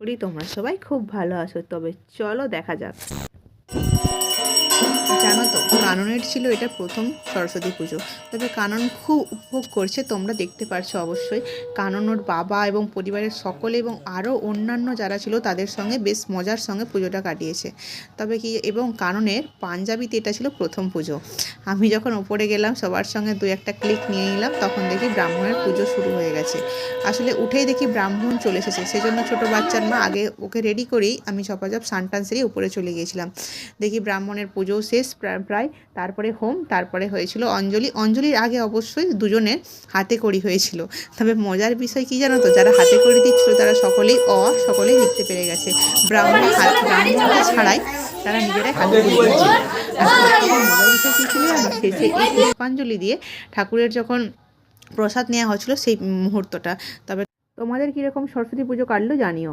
করি তোমরা সবাই খুব ভালো আছো। তবে চলো দেখা যাক। জানো তো, কাননের ছিল এটা প্রথম সরস্বতী পুজো। তবে কানন খুব উপভোগ করছে, তোমরা দেখতে পারছ অবশ্যই। কানন ওর বাবা এবং পরিবারের সকলে এবং আরও অন্যান্য যারা ছিল তাদের সঙ্গে বেশ মজার সঙ্গে পুজোটা কাটিয়েছে। তবে কি, এবং কাননের পাঞ্জাবিতে এটা ছিল প্রথম পুজো। আমি যখন ওপরে গেলাম, সবার সঙ্গে দু একটা ক্লিক নিয়ে নিলাম, তখন দেখি ব্রাহ্মণের পুজো শুরু হয়ে গেছে। আসলে উঠেই দেখি ব্রাহ্মণ চলে এসেছে, সেজন্য ছোটো বাচ্চার মা আগে ওকে রেডি করেই আমি চপাচপ সানটান সেরে উপরে চলে গিয়েছিলাম। দেখি ব্রাহ্মণের পুজো শেষ প্রা- প্রায় তারপরে হোম তারপরে হয়েছিল অঞ্জলি। অঞ্জলির আগে অবশ্যই দুজনের হাতে করি হয়েছিল। তবে মজার বিষয় কি জানো তো যারা হাতে করি দিচ্ছিল তারা সকলেই অ সকলেই লিখতে পেরে গেছে। ব্রাহ্মণ হাত ব্রাহ্মণকে ছাড়াই তারা নিজেরাই হাতে করি মজার বিষয় কী ছিল জানো? শেষে এই পুষ্পাঞ্জলি দিয়ে ঠাকুরের যখন প্রসাদ নেওয়া হয়েছিল সেই মুহূর্তটা। তবে তোমাদের কীরকম সরস্বতী পুজো কাটলো জানিও।